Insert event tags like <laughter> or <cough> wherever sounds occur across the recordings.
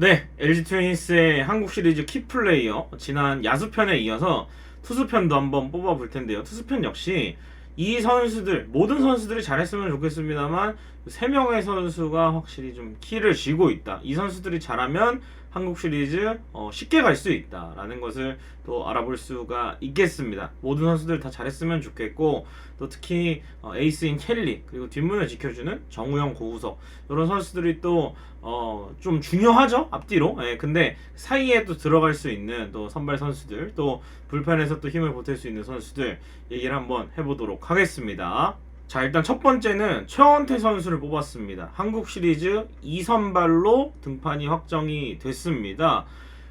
네, LG 트윈스의 한국 시리즈 키플레이어 지난 야수편에 이어서 투수편도 한번 뽑아볼 텐데요. 투수편 역시 이 선수들 모든 선수들이 잘했으면 좋겠습니다만 세 명의 선수가 확실히 좀 키를 쥐고 있다. 이 선수들이 잘하면 한국 시리즈 어, 쉽게 갈 수 있다라는 것을 또 알아볼 수가 있겠습니다. 모든 선수들 다 잘했으면 좋겠고 또 특히 어, 에이스인 켈리 그리고 뒷문을 지켜주는 정우영 고우석 이런 선수들이 또 어, 좀 중요하죠 앞뒤로. 예, 근데 사이에 또 들어갈 수 있는 또 선발 선수들 또 불펜에서 또 힘을 보탤 수 있는 선수들 얘기를 한번 해보도록 하겠습니다. 자 일단 첫 번째는 최원태 선수를 뽑았습니다. 한국 시리즈 2선발로 등판이 확정이 됐습니다.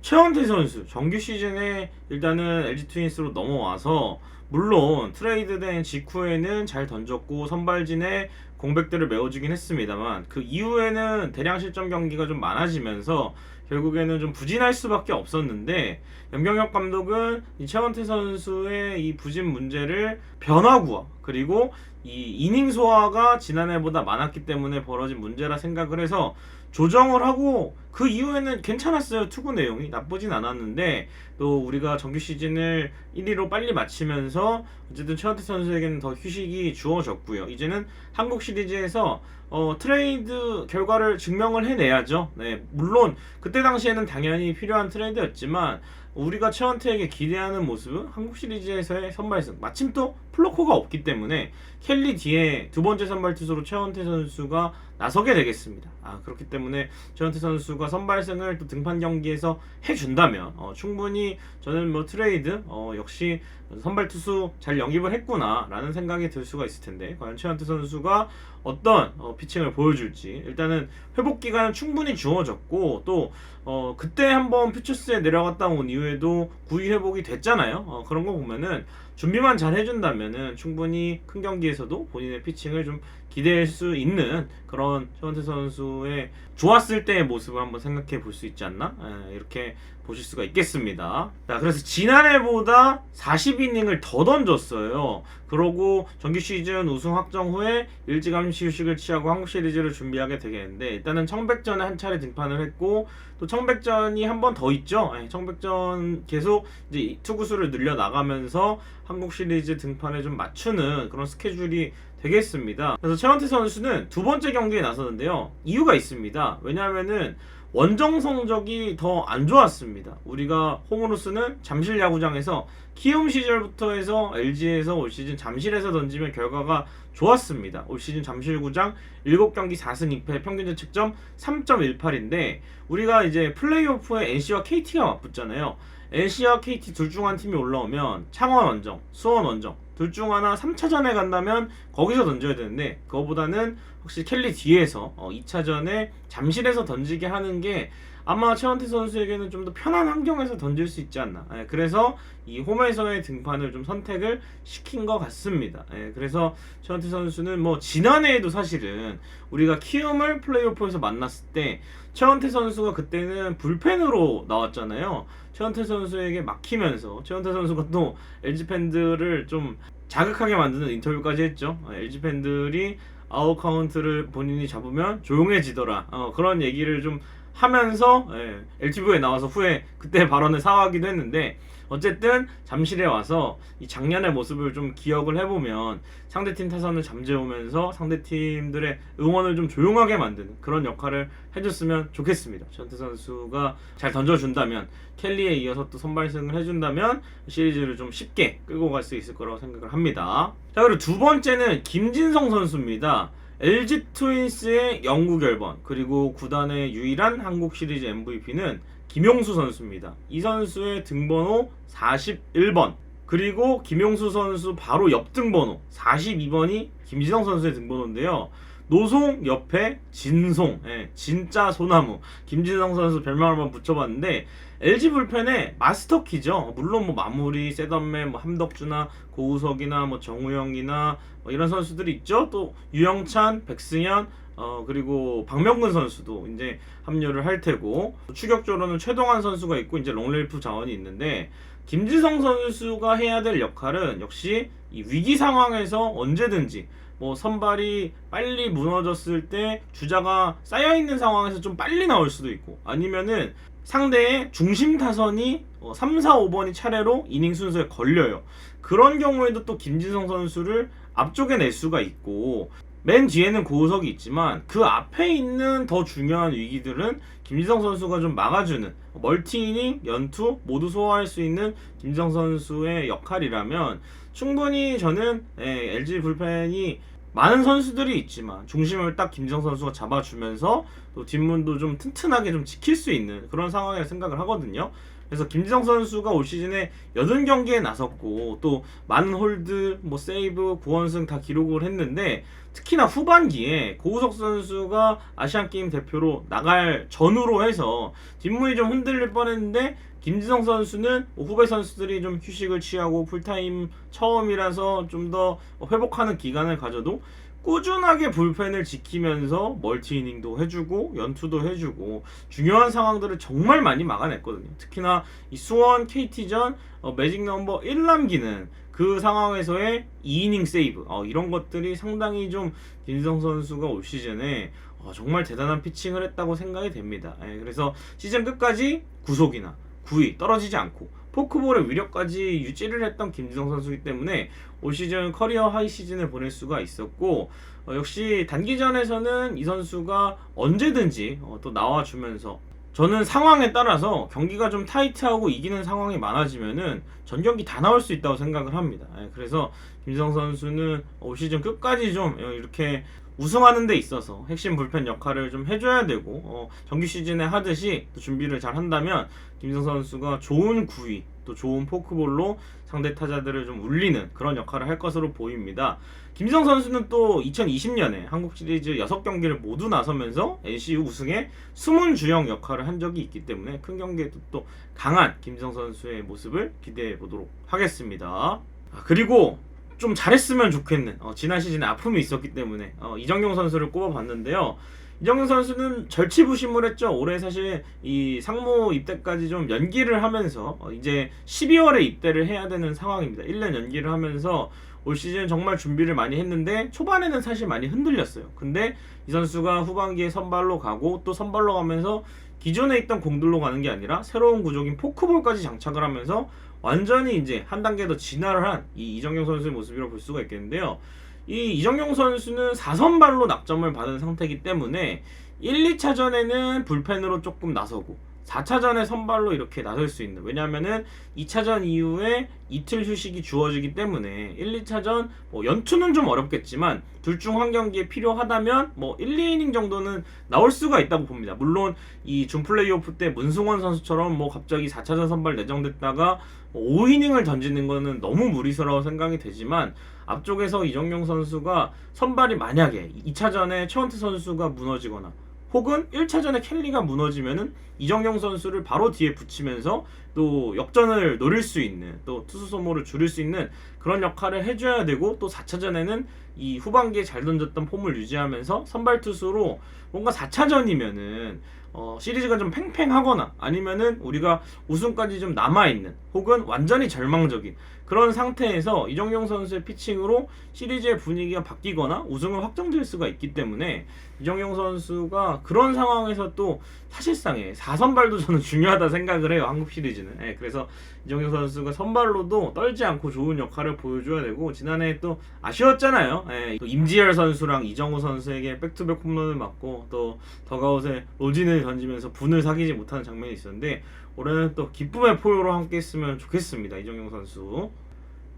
최원태 선수 정규 시즌에 일단은 LG 트윈스로 넘어와서 물론 트레이드된 직후에는 잘 던졌고 선발진에 공백들을 메워주긴 했습니다만 그 이후에는 대량 실점 경기가 좀 많아지면서 결국에는 좀 부진할 수밖에 없었는데 염경엽 감독은 이 최원태 선수의 이 부진 문제를 변화구와 그리고 이 이닝 소화가 지난해보다 많았기 때문에 벌어진 문제라 생각을 해서 조정을 하고 그 이후에는 괜찮았어요 투구 내용이. 나쁘진 않았는데 또 우리가 정규 시즌을 1위로 빨리 마치면서 어쨌든 최원태 선수에게는 더 휴식이 주어졌고요. 이제는 한국 시리즈에서 어, 트레이드 결과를 증명을 해내야죠. 네 물론 그때 당시에는 당연히 필요한 트레이드였지만 우리가 최원태에게 기대하는 모습은 한국 시리즈에서의 선발승 마침 또 플로코가 없기 때문에 켈리 뒤에 두 번째 선발 투수로 최원태 선수가 나서게 되겠습니다. 아 그렇기 때문에 최원태 선수가 선발승을 또 등판 경기에서 해준다면 어, 충분히 저는 뭐 트레이드 어, 역시 선발 투수 잘 영입을 했구나라는 생각이 들 수가 있을 텐데 과연 최원태 선수가 어떤 어, 피칭을 보여줄지 일단은 회복 기간은 충분히 주어졌고 또 어, 그때 한번 퓨처스에 내려갔다 온 이후에도 구위 회복이 됐잖아요. 어, 그런 거 보면은 준비만 잘 해준다면은 충분히 큰 경기에서도 본인의 피칭을 좀 기대할 수 있는 그런 최원태 선수의 좋았을 때의 모습을 한번 생각해 볼 수 있지 않나 에, 이렇게 보실 수가 있겠습니다. 자, 그래서 지난해보다 40이닝을 더 던졌어요. 그러고 정규 시즌 우승 확정 후에 일찌감치 휴식을 취하고 한국 시리즈를 준비하게 되겠는데 일단은 청백전에 한 차례 등판을 했고 또 청백전이 한 번 더 있죠. 예, 청백전 계속 이제 이 투구수를 늘려 나가면서 한국 시리즈 등판에 좀 맞추는 그런 스케줄이 되겠습니다. 그래서 최원태 선수는 두 번째 경기에 나서는데요. 이유가 있습니다. 왜냐하면은 원정 성적이 더 안 좋았습니다. 우리가 홈으로 쓰는 잠실 야구장에서 키움 시절부터 해서 LG에서 올 시즌 잠실에서 던지면 결과가 좋았습니다. 올 시즌 잠실구장 7경기 4승 2패 평균 자책점 3.18인데 우리가 이제 플레이오프에 NC와 KT가 맞붙잖아요. NC와 KT 둘 중 한 팀이 올라오면 창원 원정, 수원 원정 둘 중 하나 3차전에 간다면 거기서 던져야 되는데 그거보다는 확실히 켈리 뒤에서 어, 2차전에 잠실에서 던지게 하는 게 아마 최원태 선수에게는 좀 더 편한 환경에서 던질 수 있지 않나. 예, 그래서 이 홈에서의 등판을 좀 선택을 시킨 것 같습니다. 예, 그래서 최원태 선수는 뭐 지난해에도 사실은 우리가 키움을 플레이오프에서 만났을 때 최원태 선수가 그때는 불펜으로 나왔잖아요. 최원태 선수에게 막히면서 최원태 선수가 또 LG 팬들을 좀 자극하게 만드는 인터뷰까지 했죠. 어, LG 팬들이 아웃 카운트를 본인이 잡으면 조용해지더라. 어, 그런 얘기를 좀 하면서 예, LTV에 나와서 후에 그때 발언을 사과하기도 했는데 어쨌든 잠실에 와서 이 작년의 모습을 좀 기억을 해보면 상대팀 타선을 잠재우면서 상대팀들의 응원을 좀 조용하게 만드는 그런 역할을 해줬으면 좋겠습니다. 전태 선수가 잘 던져준다면 켈리에 이어서 또 선발승을 해준다면 시리즈를 좀 쉽게 끌고 갈 수 있을 거라고 생각을 합니다. 자 그리고 두 번째는 김진성 선수입니다. LG 트윈스의 영구 결번 그리고 구단의 유일한 한국 시리즈 MVP는 김용수 선수입니다. 이 선수의 등번호 41번 그리고 김용수 선수 바로 옆 등번호 42번이 김진성 선수의 등번호인데요. 노송 옆에 진송, 예, 진짜 소나무. 김진성 선수 별명을 한번 붙여봤는데 LG 불펜의 마스터키죠. 물론 뭐 마무리, 셋업맨, 뭐 함덕주나 고우석이나 뭐 정우영이나 뭐 이런 선수들이 있죠. 또 유영찬, 백승현, 어 그리고 박명근 선수도 이제 합류를 할 테고 추격조로는 최동환 선수가 있고 이제 롱레이프 자원이 있는데 김지성 선수가 해야 될 역할은 역시 이 위기 상황에서 언제든지 뭐 선발이 빨리 무너졌을 때 주자가 쌓여 있는 상황에서 좀 빨리 나올 수도 있고 아니면은 상대의 중심 타선이 어, 3, 4, 5번이 차례로 이닝 순서에 걸려요. 그런 경우에도 또 김진성 선수를 앞쪽에 낼 수가 있고 맨 뒤에는 고우석이 있지만 그 앞에 있는 더 중요한 위기들은 김지성 선수가 좀 막아주는 멀티이닝, 연투 모두 소화할 수 있는 김지성 선수의 역할이라면 충분히 저는 예, LG 불펜이 많은 선수들이 있지만 중심을 딱 김지성 선수가 잡아주면서 또 뒷문도 좀 튼튼하게 좀 지킬 수 있는 그런 상황이라 생각을 하거든요. 그래서 김지성 선수가 올 시즌에 80경기에 나섰고 또 많은 홀드, 뭐 세이브, 구원승 다 기록을 했는데 특히나 후반기에 고우석 선수가 아시안 게임 대표로 나갈 전후로 해서 뒷문이 좀 흔들릴 뻔했는데 김지성 선수는 뭐 후배 선수들이 좀 휴식을 취하고 풀타임 처음이라서 좀 더 회복하는 기간을 가져도 꾸준하게 불펜을 지키면서 멀티 이닝도 해주고 연투도 해주고 중요한 상황들을 정말 많이 막아냈거든요. 특히나 이 수원 KT전 어, 매직 넘버 1 남기는 그 상황에서의 2이닝 세이브 어, 이런 것들이 상당히 좀 김지성 선수가 올 시즌에 어, 정말 대단한 피칭을 했다고 생각이 됩니다. 예, 그래서 시즌 끝까지 구속이나 구위 떨어지지 않고 포크볼의 위력까지 유지를 했던 김지성 선수이기 때문에 올 시즌 커리어 하이 시즌을 보낼 수가 있었고 어, 역시 단기전에서는 이 선수가 언제든지 어, 또 나와주면서 저는 상황에 따라서 경기가 좀 타이트하고 이기는 상황이 많아지면은 전 경기 다 나올 수 있다고 생각을 합니다. 예, 그래서 김지성 선수는 올 시즌 끝까지 좀 어, 이렇게 우승하는 데 있어서 핵심 불펜 역할을 좀 해줘야 되고 어, 정규 시즌에 하듯이 또 준비를 잘 한다면 김지성 선수가 좋은 구위 또 좋은 포크볼로 상대 타자들을 좀 울리는 그런 역할을 할 것으로 보입니다. 김지성 선수는 또 2020년에 한국 시리즈 6경기를 모두 나서면서 NCU 우승에 숨은 주영 역할을 한 적이 있기 때문에 큰 경기에도 또 강한 김지성 선수의 모습을 기대해 보도록 하겠습니다. 아, 그리고 좀 잘했으면 좋겠는 어, 지난 시즌에 아픔이 있었기 때문에 어, 이정용 선수를 꼽아봤는데요. 이정용 선수는 절치부심을 했죠. 올해 사실 이 상무 입대까지 좀 연기를 하면서 어, 이제 12월에 입대를 해야 되는 상황입니다. 1년 연기를 하면서 올 시즌 정말 준비를 많이 했는데 초반에는 사실 많이 흔들렸어요. 근데 이 선수가 후반기에 선발로 가고 또 선발로 가면서 기존에 있던 공들로 가는 게 아니라 새로운 구조인 포크볼까지 장착을 하면서 완전히 이제 한 단계 더 진화를 한 이 이정용 선수의 모습이라고 볼 수가 있겠는데요. 이 이정용 선수는 4선발로 낙점을 받은 상태이기 때문에 1, 2차전에는 불펜으로 조금 나서고 4차전에 선발로 이렇게 나설 수 있는 왜냐하면은 2차전 이후에 이틀 휴식이 주어지기 때문에 1, 2차전 뭐 연투는 좀 어렵겠지만 둘 중 한 경기에 필요하다면 뭐 1, 2이닝 정도는 나올 수가 있다고 봅니다. 물론 이 준 플레이오프 때 문승원 선수처럼 뭐 갑자기 4차전 선발 내정됐다가 5이닝을 던지는 거는 너무 무리스러워 생각이 되지만 앞쪽에서 이정용 선수가 선발이 만약에 2차전에 최원태 선수가 무너지거나 혹은 1차전에 켈리가 무너지면은 이정용 선수를 바로 뒤에 붙이면서 또 역전을 노릴 수 있는 또 투수 소모를 줄일 수 있는 그런 역할을 해줘야 되고 또 4차전에는 이 후반기에 잘 던졌던 폼을 유지하면서 선발 투수로 뭔가 4차전이면은 어, 시리즈가 좀 팽팽하거나 아니면은 우리가 우승까지 좀 남아있는 혹은 완전히 절망적인 그런 상태에서 이정용 선수의 피칭으로 시리즈의 분위기가 바뀌거나 우승을 확정될 수가 있기 때문에 이정용 선수가 그런 상황에서 또 사실상의 4선발도 저는 <laughs> 중요하다 생각을 해요 한국 시리즈는. 예, 그래서 이정용 선수가 선발로도 떨지 않고 좋은 역할을 보여줘야 되고 지난해 또 아쉬웠잖아요. 예, 또 임지열 선수랑 이정우 선수에게 백투백 홈런을 맞고 또 더가웃에 로 던지면서 분을 사귀지 못하는 장면이 있었는데 올해는 또 기쁨의 포효로 함께 했으면 좋겠습니다. 이정용 선수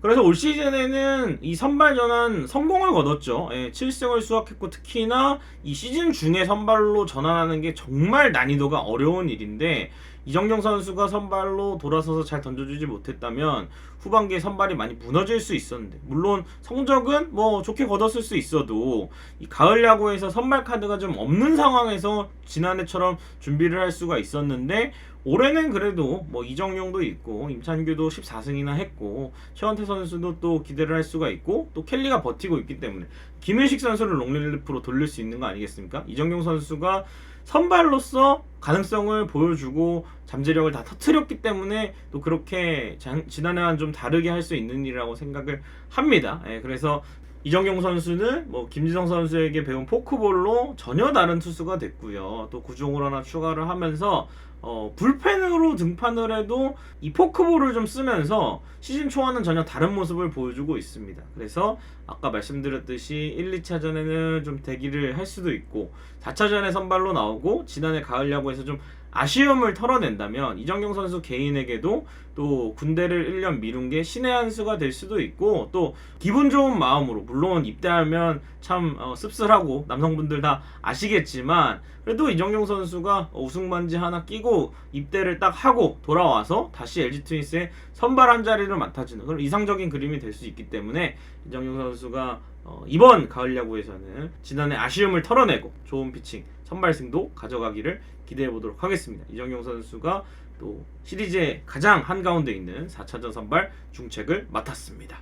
그래서 올 시즌에는 이 선발 전환 성공을 거뒀죠. 예, 7승을 수확했고 특히나 이 시즌 중에 선발로 전환하는 게 정말 난이도가 어려운 일인데 이정경 선수가 선발로 돌아서서 잘 던져주지 못했다면 후반기에 선발이 많이 무너질 수 있었는데 물론 성적은 뭐 좋게 거뒀을 수 있어도 이 가을 야구에서 선발 카드가 좀 없는 상황에서 지난해처럼 준비를 할 수가 있었는데 올해는 그래도 뭐 이정용도 있고 임찬규도 14승이나 했고 최원태 선수도 또 기대를 할 수가 있고 또 켈리가 버티고 있기 때문에 김윤식 선수를 롱릴리프로 돌릴 수 있는 거 아니겠습니까? 이정용 선수가 선발로서 가능성을 보여주고 잠재력을 다 터트렸기 때문에 또 그렇게 장- 지난해와는 좀 다르게 할 수 있는 일이라고 생각을 합니다. 예, 그래서 이정용 선수는 뭐 김지성 선수에게 배운 포크볼로 전혀 다른 투수가 됐고요. 또 구종을 하나 추가를 하면서 어, 불펜으로 등판을 해도 이 포크볼을 좀 쓰면서 시즌 초와는 전혀 다른 모습을 보여주고 있습니다. 그래서 아까 말씀드렸듯이 1, 2차전에는 좀 대기를 할 수도 있고 4차전에 선발로 나오고 지난해 가을 야구에서 좀 아쉬움을 털어낸다면 이정경 선수 개인에게도 또 군대를 1년 미룬 게 신의 한 수가 될 수도 있고 또 기분 좋은 마음으로 물론 입대하면 참 어, 씁쓸하고 남성분들 다 아시겠지만 그래도 이정경 선수가 우승 반지 하나 끼고 입대를 딱 하고 돌아와서 다시 LG 트윈스의 선발 한 자리를 맡아주는 그런 이상적인 그림이 될 수 있기 때문에 이정경 선수가 어, 이번 가을 야구에서는 지난해 아쉬움을 털어내고 좋은 피칭 선발승도 가져가기를 기대해 보도록 하겠습니다. 이정경 선수가 또 시리즈의 가장 한가운데 있는 4차전 선발 중책을 맡았습니다.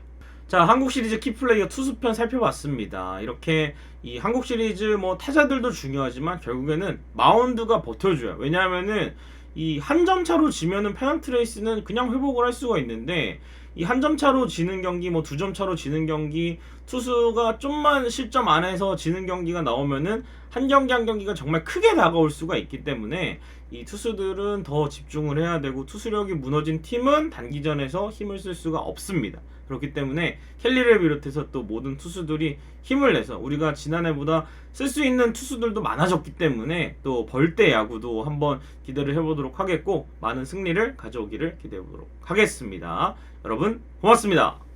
자, 한국 시리즈 키플레이어 투수편 살펴봤습니다. 이렇게 이 한국 시리즈 뭐 타자들도 중요하지만 결국에는 마운드가 버텨줘요. 왜냐하면은 이 한 점 차로 지면은 페넌트 레이스는 그냥 회복을 할 수가 있는데 이 한 점 차로 지는 경기 뭐 두 점 차로 지는 경기 투수가 좀만 실점 안 해서 지는 경기가 나오면은 한 경기 한 경기가 정말 크게 다가올 수가 있기 때문에 이 투수들은 더 집중을 해야 되고 투수력이 무너진 팀은 단기전에서 힘을 쓸 수가 없습니다. 그렇기 때문에 켈리를 비롯해서 또 모든 투수들이 힘을 내서 우리가 지난해보다 쓸 수 있는 투수들도 많아졌기 때문에 또 벌떼 야구도 한번 기대를 해보도록 하겠고 많은 승리를 가져오기를 기대해 보도록 하겠습니다. 여러분 고맙습니다.